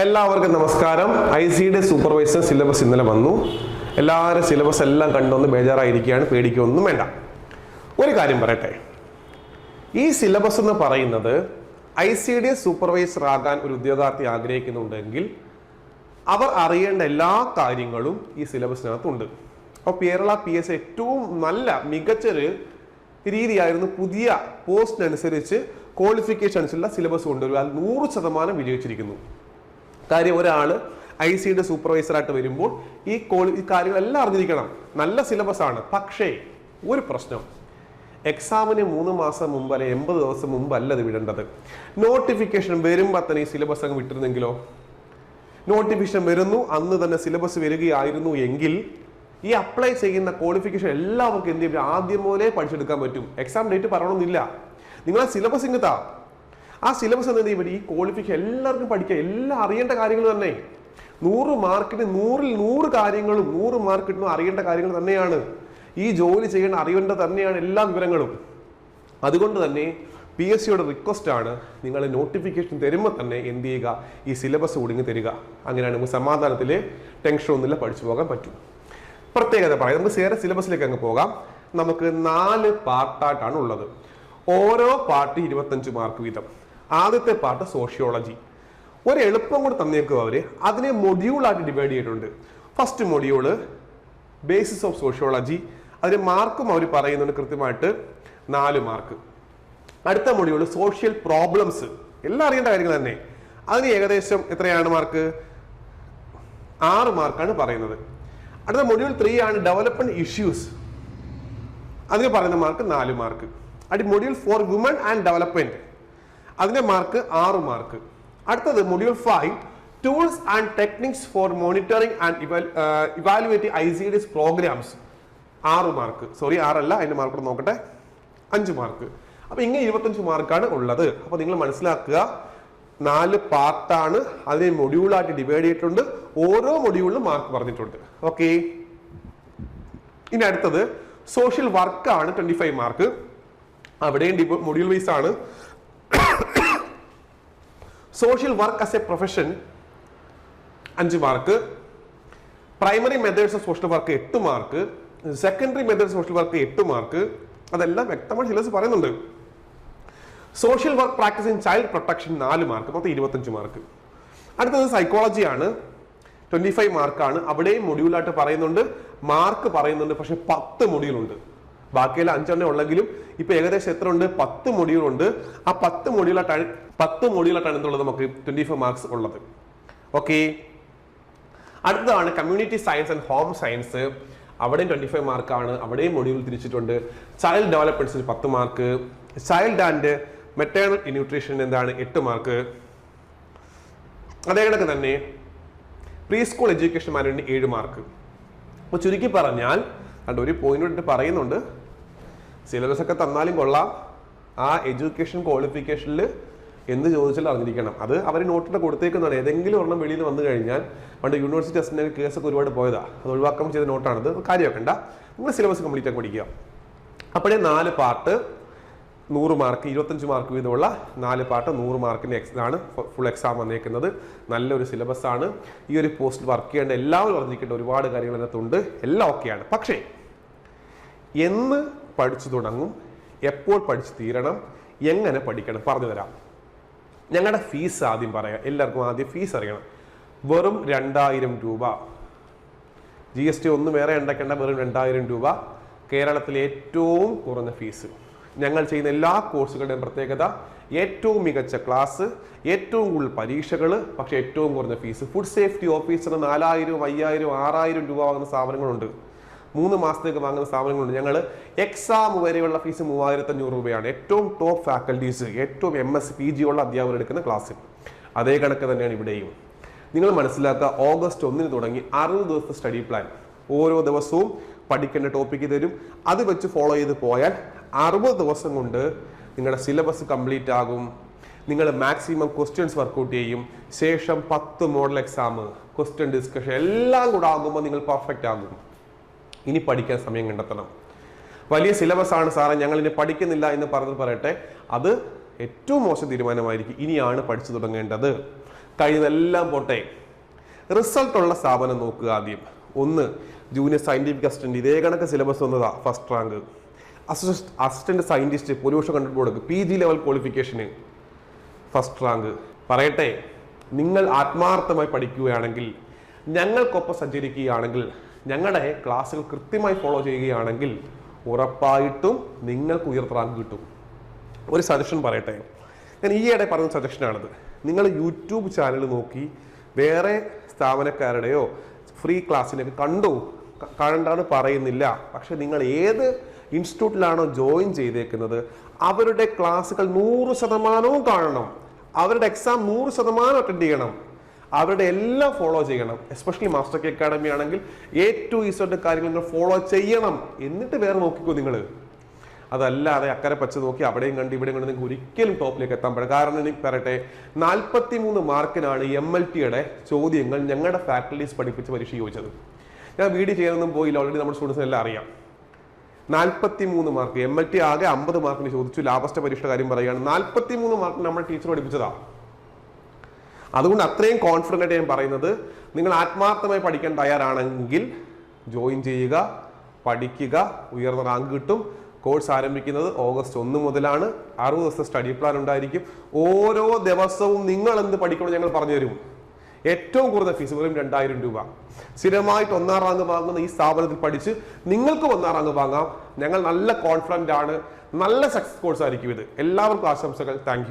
എല്ലാവർക്കും നമസ്കാരം. ഐ സിയുടെ സൂപ്പർവൈസർ സിലബസ് ഇന്നലെ വന്നു. എല്ലാവരും സിലബസ് എല്ലാം കണ്ടൊന്ന് ബേജാറായിരിക്കുകയാണ്. പേടിക്കൊന്നും വേണ്ട. ഒരു കാര്യം പറയട്ടെ. ഈ സിലബസ് എന്ന് പറയുന്നത് ഐ സി ഡി സൂപ്പർവൈസർ ആകാൻ ഒരു ഉദ്യോഗാർത്ഥി ആഗ്രഹിക്കുന്നുണ്ടെങ്കിൽ അവർ അറിയേണ്ട എല്ലാ കാര്യങ്ങളും ഈ സിലബസിനകത്തുണ്ട് അപ്പോൾ കേരള പി എസ് ഏറ്റവും നല്ല മികച്ചൊരു രീതിയായിരുന്നു പുതിയ പോസ്റ്റിനനുസരിച്ച് ക്വാളിഫിക്കേഷൻ സിലബസ് കൊണ്ടുവരിക. നൂറ് ശതമാനം വിജയിച്ചിരിക്കുന്നു കാര്യം ഒരാൾ ഐ സിയുടെ സൂപ്പർവൈസറായിട്ട് വരുമ്പോൾ ഈ കോളി ഈ കാര്യങ്ങളെല്ലാം അറിഞ്ഞിരിക്കണം. നല്ല സിലബസ് ആണ്. പക്ഷേ ഒരു പ്രശ്നം. എക്സാമിന് മൂന്ന് മാസം മുമ്പ് അല്ലെ എൺപത് ദിവസം മുമ്പ് അല്ല ഇത് വിടേണ്ടത്. നോട്ടിഫിക്കേഷൻ വരുമ്പോൾ തന്നെ ഈ സിലബസ് അങ്ങ് വിട്ടിരുന്നെങ്കിലോ? നോട്ടിഫിക്കേഷൻ വരുന്നു അന്ന് തന്നെ സിലബസ് വരികയായിരുന്നു എങ്കിൽ ഈ അപ്ലൈ ചെയ്യുന്ന ക്വാളിഫിക്കേഷൻ എല്ലാവർക്കും എന്ത് ചെയ്യും? ആദ്യം മുതലേ പഠിച്ചെടുക്കാൻ പറ്റും. എക്സാം ഡേറ്റ് പറയണമെന്നില്ല. നിങ്ങളെ സിലബസ് ഇങ്ങത്താ ആ സിലബസ് എന്ത് ചെയ്യും ഈ ക്വാളിഫിക്കേഷൻ എല്ലാവർക്കും പഠിക്കുക. എല്ലാം അറിയേണ്ട കാര്യങ്ങൾ തന്നെ. നൂറ് മാർക്കിന് നൂറിൽ നൂറ് കാര്യങ്ങളും നൂറ് മാർക്കിനും അറിയേണ്ട കാര്യങ്ങൾ തന്നെയാണ്. ഈ ജോലി ചെയ്യേണ്ട അറിയേണ്ട തന്നെയാണ് എല്ലാ വിവരങ്ങളും. അതുകൊണ്ട് തന്നെ പി എസ് സിയുടെ റിക്വസ്റ്റ് ആണ് നിങ്ങൾ നോട്ടിഫിക്കേഷൻ തരുമ്പോൾ തന്നെ എന്ത് ചെയ്യുക? ഈ സിലബസ് ഒടുങ്ങി തരിക. അങ്ങനെയാണ് നമുക്ക് സമാധാനത്തിൽ ടെൻഷൻ ഒന്നുമില്ല പഠിച്ചു പോകാൻ പറ്റും. പ്രത്യേകത പറയാം. നമുക്ക് സേറെ സിലബസിലേക്ക് അങ്ങ് പോകാം. നമുക്ക് നാല് പാർട്ടായിട്ടാണ് ഉള്ളത്. ഓരോ പാർട്ടി ഇരുപത്തഞ്ച് മാർക്ക് വീതം. ആദ്യത്തെ പാർട്ട് സോഷ്യോളജി. ഒരു എളുപ്പം കൂടെ തന്നേക്കും അവർ അതിനെ മൊഡ്യൂളായിട്ട് ഡിവൈഡ് ചെയ്തിട്ടുണ്ട്. First module basis of sociology അതിന് മാർക്കും അവർ പറയുന്നുണ്ട് കൃത്യമായിട്ട് നാല് മാർക്ക് അടുത്ത മൊഡ്യൂൾ സോഷ്യൽ പ്രോബ്ലംസ് എല്ലാം അറിയേണ്ട കാര്യങ്ങൾ തന്നെ. അതിന് ഏകദേശം എത്രയാണ് മാർക്ക് ആറ് മാർക്കാണ് പറയുന്നത്. അടുത്ത മൊഡ്യൂൾ ത്രീ ആണ് ഡെവലപ്മെന്റ് ഇഷ്യൂസ് അതിന് പറയുന്ന മാർക്ക് നാല് മാർക്ക് അടി module four woman and development അതിന്റെ മാർക്ക് ആറ് മാർക്ക് അടുത്തത് module five tools and techniques for monitoring and evaluate I C DS programmes ആറ് മാർക്ക് സോറി ആറല്ല അതിന്റെ മാർക്ക് നോക്കട്ടെ. അഞ്ച് മാർക്ക് അപ്പൊ ഇങ്ങനെ ഇരുപത്തഞ്ച് മാർക്കാണ് ഉള്ളത്. അപ്പൊ നിങ്ങൾ മനസ്സിലാക്കുക നാല് പാർട്ടാണ് അതിനെ മൊഡ്യൂളായിട്ട് ഡിവൈഡ് ചെയ്തിട്ടുണ്ട്. ഓരോ മൊഡ്യൂളിലും മാർക്ക് പറഞ്ഞിട്ടുണ്ട്. ഓക്കെ ഇനി അടുത്തത് സോഷ്യൽ വർക്കാണ് ട്വന്റി ഫൈവ് മാർക്ക് അവിടെയും മൊഡ്യൂൾ വൈസ് ആണ്. Social work as a profession അഞ്ച് mark primary methods of social work എട്ട് mark secondary methods social work എട്ട് മാർക്ക് അതെല്ലാം വ്യക്തമായി സിലബസ് പറയുന്നുണ്ട്. Social work practice in child protection നാല് മാർക്ക് മൊത്തം ഇരുപത്തഞ്ച് മാർക്ക് അടുത്തത് സൈക്കോളജി ആണ്. ട്വന്റി ഫൈവ് മാർക്കാണ് അവിടെയും മൊഡ്യൂളായിട്ട് പറയുന്നുണ്ട്. മാർക്ക് പറയുന്നുണ്ട്. പക്ഷെ പത്ത് മൊഡ്യൂളുണ്ട് ബാക്കിയെല്ലാം അഞ്ചെണ്ണം ഉള്ളെങ്കിലും ഇപ്പൊ ഏകദേശം എത്ര ഉണ്ട് പത്ത് മൊഡ്യൂൾ ഉണ്ട്. ആ പത്ത് മൊഡ്യൂളായിട്ടാണ് പത്ത് മൊഡ്യൂളായിട്ടാണ് എന്തുള്ളത് നമുക്ക് ട്വന്റി ഫോർ മാർക്സ് ഉള്ളത്. ഓക്കെ അടുത്തതാണ് community science and home science അവിടെയും ട്വന്റി ഫൈവ് മാർക്കാണ് അവിടെയും മൊഡ്യൂൾ തിരിച്ചിട്ടുണ്ട്. ചൈൽഡ് ഡെവലപ്മെന്റ്സിന് പത്ത് mark child and maternal nutrition എന്താണ് എട്ട് മാർക്ക് അതേ കണക്ക് തന്നെ പ്രീ സ്കൂൾ എഡ്യൂക്കേഷൻ മാനേജ്മെന്റ് ഏഴ് മാർക്ക് അപ്പോൾ ചുരുക്കി പറഞ്ഞാൽ കണ്ട് ഒരു പോയിന്റ് പറയുന്നുണ്ട്. സിലബസ് ഒക്കെ തന്നാലും കൊള്ളാം. ആ എഡ്യൂക്കേഷൻ ക്വാളിഫിക്കേഷനിൽ എന്ത് ചോദിച്ചാലും അറിഞ്ഞിരിക്കണം. അത് അവർ നോട്ടിട്ട് കൊടുത്തേക്കുന്നതാണ്. ഏതെങ്കിലും ഒരെണ്ണം വെളിയിൽ വന്നു കഴിഞ്ഞാൽ പണ്ട് യൂണിവേഴ്സിറ്റി ടെസ്റ്റിന്റെ കേസൊക്കെ ഒരുപാട് പോയതാ. അത് ഒഴിവാക്കാൻ ചെയ്ത നോട്ടാണത് കാര്യമാക്കണ്ട. നിങ്ങൾ സിലബസ് കംപ്ലീറ്റ് ആക്കി പഠിക്കുക. അപ്പോഴേ നാല് പാർട്ട് നൂറ് മാർക്ക് ഇരുപത്തഞ്ച് മാർക്ക് വീതമുള്ള നാല് പാട്ട് നൂറ് മാർക്കിന്റെ എക്സ് ആണ് ഫുൾ എക്സാം വന്നേക്കുന്നത്. നല്ലൊരു സിലബസ് ആണ്. ഈ ഒരു പോസ്റ്റ് വർക്ക് ചെയ്യേണ്ട എല്ലാവരും അറിഞ്ഞിരിക്കേണ്ട ഒരുപാട് കാര്യങ്ങൾ അതിനകത്തുണ്ട്. എല്ലാം ഓക്കെയാണ് പക്ഷേ എന്ന് പഠിച്ചു തുടങ്ങും എപ്പോൾ പഠിച്ചു തീരണം എങ്ങനെ പഠിക്കണം? പറഞ്ഞു തരാം ഞങ്ങളുടെ ഫീസ് ആദ്യം പറയാം. എല്ലാവർക്കും ആദ്യം ഫീസ് അറിയണം. വെറും രണ്ടായിരം രൂപ. ജി എസ് ടി ഒന്നും വേറെ ഉണ്ടാക്കേണ്ട വെറും രണ്ടായിരം രൂപ. കേരളത്തിലെ ഏറ്റവും കുറഞ്ഞ ഫീസ്. ഞങ്ങൾ ചെയ്യുന്ന എല്ലാ കോഴ്സുകളുടെയും പ്രത്യേകത ഏറ്റവും മികച്ച ക്ലാസ് ഏറ്റവും കൂടുതൽ പരീക്ഷകൾ പക്ഷേ ഏറ്റവും കുറഞ്ഞ ഫീസ്. ഫുഡ് സേഫ്റ്റി ഓഫീസറിന് നാലായിരം അയ്യായിരം ആറായിരം രൂപ വാങ്ങുന്ന സ്ഥാപനങ്ങളുണ്ട്. മൂന്ന് മാസത്തേക്ക് വാങ്ങുന്ന സ്ഥാപനങ്ങളുണ്ട്. ഞങ്ങൾ എക്സാം വരെയുള്ള ഫീസ് മൂവായിരത്തി അഞ്ഞൂറ് രൂപയാണ്. ഏറ്റവും ടോപ്പ് ഫാക്കൽറ്റീസ് ഏറ്റവും എം എസ് പി ജി ഉള്ള അധ്യാപകർ എടുക്കുന്ന ക്ലാസ്. അതേ കണക്ക് തന്നെയാണ് ഇവിടെയും. നിങ്ങൾ മനസ്സിലാക്കുക ഓഗസ്റ്റ് ഒന്നിന് തുടങ്ങി അറുപത് ദിവസത്തെ സ്റ്റഡി പ്ലാൻ. ഓരോ ദിവസവും പഠിക്കേണ്ട ടോപ്പിക്ക് തരും അത് വെച്ച് ഫോളോ ചെയ്ത് പോയാൽ അറുപത് ദിവസം കൊണ്ട് നിങ്ങളുടെ സിലബസ് കംപ്ലീറ്റ് ആകും. നിങ്ങൾ മാക്സിമം ക്വസ്റ്റ്യൻസ് വർക്കൗട്ട് ചെയ്യും. ശേഷം പത്ത് മോഡൽ എക്സാം ക്വസ്റ്റ്യൻ ഡിസ്കഷൻ എല്ലാം കൂടെ ആകുമ്പോൾ നിങ്ങൾ പെർഫെക്റ്റ് ആകും. ഇനി പഠിക്കാൻ സമയം കണ്ടെത്തണം. വലിയ സിലബസ് ആണ് സാറേ ഞങ്ങൾ ഇനി പഠിക്കുന്നില്ല എന്ന് പറഞ്ഞത് പറയട്ടെ. അത് ഏറ്റവും മോശം തീരുമാനമായിരിക്കും. ഇനിയാണ് പഠിച്ചു തുടങ്ങേണ്ടത്. കഴിഞ്ഞതെല്ലാം പോട്ടെ. റിസൾട്ടുള്ള സ്ഥാപനം നോക്കുക ആദ്യം. ഒന്ന് ജൂനിയർ സയന്റിഫിക് അസിസ്റ്റന്റ് ഇതേ കണക്ക് സിലബസ് വന്നതാ first rank assist assistant scientist pollution control board P G level qualification first rank പറയട്ടെ നിങ്ങൾ ആത്മാർത്ഥമായി പഠിക്കുകയാണെങ്കിൽ ഞങ്ങൾക്കൊപ്പം സഞ്ചരിക്കുകയാണെങ്കിൽ ഞങ്ങളുടെ ക്ലാസ്സുകൾ കൃത്യമായി ഫോളോ ചെയ്യുകയാണെങ്കിൽ ഉറപ്പായിട്ടും നിങ്ങൾക്ക് ഉയർത്ത റാങ്ക് കിട്ടും. ഒരു സജഷൻ പറയട്ടെ. ഞാൻ ഈയിടെ പറഞ്ഞ സജഷനാണിത് നിങ്ങൾ യൂട്യൂബ് ചാനൽ നോക്കി വേറെ സ്ഥാപനക്കാരുടെയോ ഫ്രീ ക്ലാസ്സിനൊക്കെ കണ്ടു? കണ്ടാണ് പറയുന്നില്ല. പക്ഷെ നിങ്ങൾ ഏത് ഇൻസ്റ്റിറ്റ്യൂട്ടിലാണോ ജോയിൻ ചെയ്തേക്കുന്നത് അവരുടെ ക്ലാസ്സുകൾ നൂറ് ശതമാനവും കാണണം. അവരുടെ എക്സാം നൂറ് ശതമാനം അറ്റൻഡ് ചെയ്യണം. അവരുടെ എല്ലാം ഫോളോ ചെയ്യണം. എസ്പെഷ്യലി മാസ്റ്റർ കെ അക്കാഡമി ആണെങ്കിൽ എ ടു ഈസോന്റെ കാര്യങ്ങൾ നിങ്ങൾ ഫോളോ ചെയ്യണം. എന്നിട്ട് വേറെ നോക്കിക്കോ നിങ്ങൾ അതല്ലാതെ അക്കരെ പച്ച നോക്കി അവിടെയും കണ്ട് ഇവിടെയും കണ്ട് നിങ്ങൾക്ക് ഒരിക്കലും ടോപ്പിലേക്ക് എത്താൻ പറ്റും കാരണം എനിക്ക് പറയട്ടെ നാൽപ്പത്തി മൂന്ന് മാർക്കിനാണ് എം എൽ ടിയുടെ ചോദ്യങ്ങൾ ഞങ്ങളുടെ ഫാക്കൽറ്റീസ് പഠിപ്പിച്ച് പരീക്ഷ ചോദിച്ചത് ഞാൻ വീഡിയോ ചെയ്യാനൊന്നും പോയില്ല. ഓൾറെഡി നമ്മുടെ സ്റ്റുഡൻസ് എല്ലാം അറിയാം. നാൽപ്പത്തി മൂന്ന് മാർക്ക്. എം എൽ ടി ആകെ അമ്പത് മാർക്കിന് ചോദിച്ചു. ലാസ്റ്റ് പരീക്ഷയുടെ കാര്യം പറയുകയാണ് നാൽപ്പത്തി മൂന്ന് മാർക്ക് നമ്മുടെ ടീച്ചർ പഠിപ്പിച്ചതാ. അതുകൊണ്ട് അത്രയും കോൺഫിഡന്റ് ആയിട്ട് ഞാൻ പറയുന്നത് നിങ്ങൾ ആത്മാർത്ഥമായി പഠിക്കാൻ തയ്യാറാണെങ്കിൽ ജോയിൻ ചെയ്യുക പഠിക്കുക ഉയർന്ന റാങ്ക് കിട്ടും. കോഴ്സ് ആരംഭിക്കുന്നത് ഓഗസ്റ്റ് ഒന്ന് മുതലാണ്. അറുപത് ദിവസത്തെ സ്റ്റഡി പ്ലാൻ ഉണ്ടായിരിക്കും. ഓരോ ദിവസവും നിങ്ങൾ എന്ത് പഠിക്കണം ഞങ്ങൾ പറഞ്ഞു തരും. ഏറ്റവും കുറഞ്ഞ ഫീസ് വെറും രണ്ടായിരം രൂപ. സ്ഥിരമായിട്ട് ഒന്നാം റാങ്ക് വാങ്ങുന്ന ഈ സ്ഥാപനത്തിൽ പഠിച്ച് നിങ്ങൾക്കും ഒന്നാം റാങ്ക് വാങ്ങാം. ഞങ്ങൾ നല്ല കോൺഫിഡന്റ് ആണ്. നല്ല സക്സസ് കോഴ്സ് ആയിരിക്കും ഇത്. എല്ലാവർക്കും ആശംസകൾ. താങ്ക്